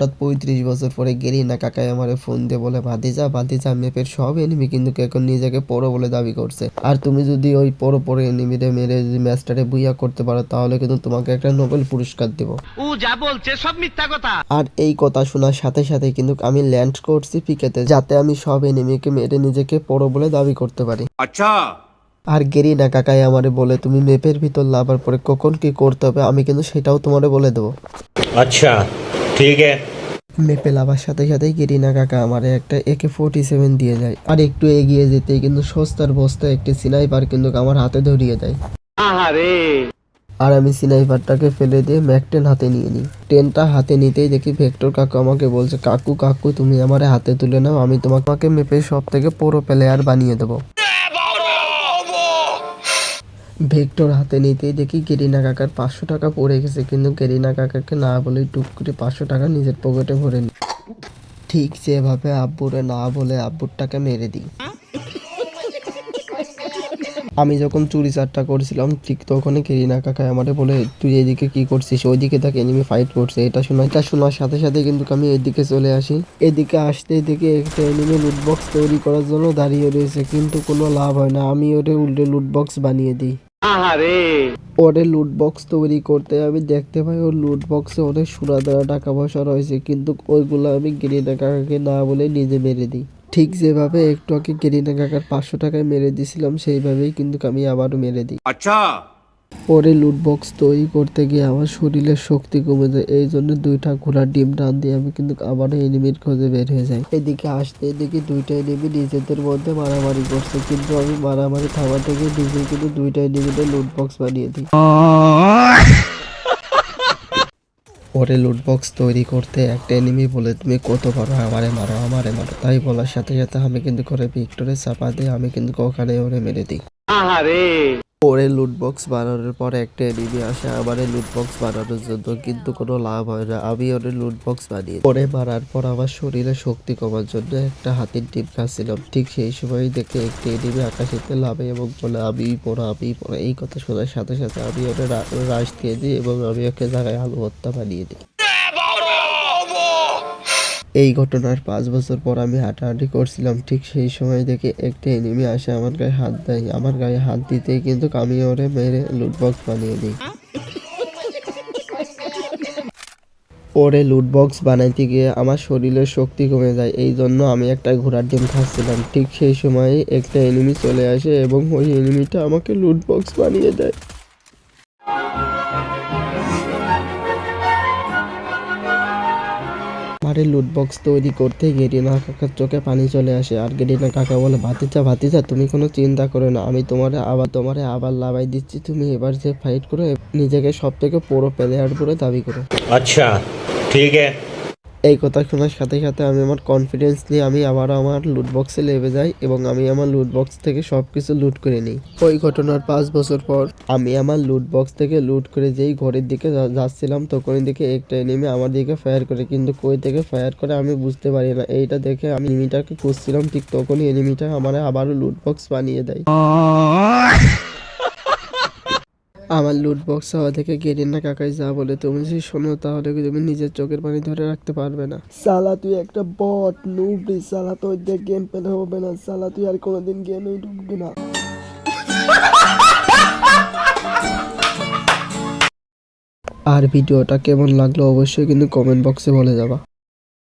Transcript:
হঠাৎ পঁয়ত্রিশ বছর পরে গেলি না কাকাই আমার ফোন দিয়ে বলে ভাতিজা ভাতিজা মেপের সব এনিমি কিন্তু এখন নিজেকে পরো বলে দাবি করছে। আর তুমি যদি ওই পড়ো পরে এনিমিরে মেরে যদি ম্যাচটারে বুইয়া করতে পারো তাহলে কিন্তু তোমাকে একটা নোবেল পুরস্কার দেব। ও যা বলছে সব মিথ্যা কথা। আর এই কথা শোনার সাথে সাথে কিন্তু আমি ল্যান্ড করছি পিকেতে যাতে আমি সব এনিমিকে মেরে নিজেকে পড়ো বলে দাবি করতে পারি। আচ্ছা। আর গেরি না কাকাই আমারে বলে তুমি ম্যাপের ভিতর লাভার পরে কখন কি করতে হবে আমি কিন্তু সেটাও তোমারে বলে দেবো। আচ্ছা। ঠিক মেপে লাভার সাথে সাথেই কেরিনা কাকা আমার একটা একে ফোর্টি সেভেন দিয়ে যায়। আর একটু এগিয়ে যেতেই কিন্তু সস্তার বস্তা একটি সিনাইপার কিন্তু আমার হাতে ধরিয়ে দেয়। আর আমি সিনাইপারটাকে ফেলে দিয়ে ম্যাকটেন হাতে নিয়ে নিই। টেনটা হাতে নিতেই দেখি ভেক্টর কাকু আমাকে বলছে কাকু কাকু তুমি আমার হাতে তুলে নাও আমি তোমাকে মেপে সব থেকে পুরো প্লেয়ার বানিয়ে দেবো। ভেক্টর হাতে নিতেই দেখি গেরিনা কাকার পাঁচশো টাকা পড়ে গেছে, কিন্তু গেরিনা কাকাকে না বলেই টুক করে পাঁচশো টাকা নিজের পকেটে ভরে নি। ঠিক যেভাবে আব্বুরে না বলে আব্বুরটাকে মেরে দিই। আমি যখন চুরি চারটা করছিলাম, ঠিক তখনই কেরিনা কাকা আমারে বলে, তুই এদিকে কি করছিস? ওইদিকে তাকে এনিমি ফাইট করছে। এটা শোনা, এটা শোনার সাথে সাথে কিন্তু আমি এদিকে চলে আসি। এদিকে আসতে দেখি একটা এনিমি লুট বক্স তৈরি করার জন্য দাঁড়িয়ে রয়েছে, কিন্তু কোনো লাভ হয় না। আমি ওটা উল্টে লুট বক্স বানিয়ে দিই। আহারে। পরে লুট বক্স তৈরি করতে আমি দেখতে পাই ওর লুট বক্সে অনেক সোনা দ্বারা টাকা পয়সা রয়েছে কিন্তু ওইগুলো আমি গ্রিনা কাকাকে না বলে নিজে মেরে দিই। ঠিক যেভাবে একটু আগে গ্রিনা কাকার পাঁচশো টাকায় মেরে দিয়েছিলাম সেইভাবেই কিন্তু আমি আবারও মেরে দিই। আচ্ছা। পরে লুট বক্স তৈরি করতে গিয়ে আমার শরীরের শক্তি কমে যায়। এই জন্য দুইটা ঘোড়ার ডিম টান দিয়ে আমি কিন্তু আবারও এনিমির খোঁজে বের হয়ে যাই। এদিকে আসতে এদিকে দুইটা এনিমি নিজেদের মধ্যে মারামারি করছে, কিন্তু আমি মারামারি থামাতে থেকে নিজে কিন্তু দুইটা এনিমিতে লুট বক্স বানিয়ে দিই। পরে লুট বক্স তৈরি করতে একটা এনিমি বলে, তুমি কত পারো আমারে মারো আমারে মারো। তাই বলার সাথে সাথে আমি কিন্তু করে ভিক্টরে চাপা দিয়ে আমি কিন্তু ওখানে ওরে মেরে দিই। আহারে! পরে লুটবক্স বানানোর পরে একটা এনিমি আসে আবার লুট বক্স বানানোর জন্য কিন্তু কোনো লাভ হয় না। আমি ওরে লুট বক্স বানিয়ে পরে মারার পর আমার শরীরে শক্তি কমার জন্য একটা হাতির ডিম খাচ্ছিলাম। ঠিক সেই সময় দেখে একটি এনিমি আকাশেতে লাভে এবং বলে, আমি পড়া আমি পড়া। এই কথা শোনার সাথে সাথে আমি ওরে রাশ দিয়ে দিই এবং আমি ওকে জায়গায় আলু হত্যা বানিয়ে দিই। এই ঘটনার পাঁচ বছর পর আমি হাঁটাহাঁটি করছিলাম। ঠিক সেই সময় দেখে একটা এনিমি আসে আমার গায়ে হাত দেয়। আমার গায়ে হাত দিতেই কিন্তু আমি ওরে মেরে লুটবক্স বানিয়ে দিই। পরে লুটবক্স বানাইতে গিয়ে আমার শরীরের শক্তি কমে যায়। এই জন্য আমি একটা ঘোড়ার ডিম খাচ্ছিলাম। ঠিক সেই সময় একটা এনিমি চলে আসে এবং ওই এনিমিটা আমাকে লুটবক্স বানিয়ে দেয়। ঘরের লুটবক্স তৈরি করতে গেরিনা কাকার চোখে পানি চলে আসে। আর গেরিনা কাকা বলে, ভাতিজা ভাতিজা, তুমি কোনো চিন্তা করো না। আমি তোমার আবার তোমার আবার লাভাই দিচ্ছি। তুমি এবার যে ফাইট করো নিজেকে সব থেকে পুরো প্লেয়ার বলে দাবি করো। আচ্ছা ঠিক আছে। এই কথা শোনার সাথে সাথে আমি আমার কনফিডেন্স নিয়ে আমি আবার আমার লুট বক্সে লেবে যাই এবং আমি আমার লুট বক্স থেকে সব কিছু লুট করে নিই। ওই ঘটনার পাঁচ বছর পর আমি আমার লুট বক্স থেকে লুট করে যেই ঘরের দিকে যাচ্ছিলাম তখনই দিকে একটা এনিমি আমার দিকে ফায়ার করে, কিন্তু কই থেকে ফায়ার করে আমি বুঝতে পারি না। এইটা দেখে আমি এনিমিটাকে খুঁজছিলাম, ঠিক তখনই এনিমিটা আমার আবারও লুট বক্স বানিয়ে দেয়। আমার লুট বক্স হওয়া থেকে গেরিনা কাকাই যা বলে তুমি যদি শোনো তাহলে তুমি নিজের চোখের পানি ধরে রাখতে পারবে না? সালা তুই একটা বট নুবরি সালা তোর দিয়ে গেম পেলে হবে না। সালা তুই আর কোনোদিন গেমেই ঢুকবি না। আর ভিডিওটা কেমন লাগল অবশ্যই কিন্তু কমেন্ট বক্সে বলে যাবা।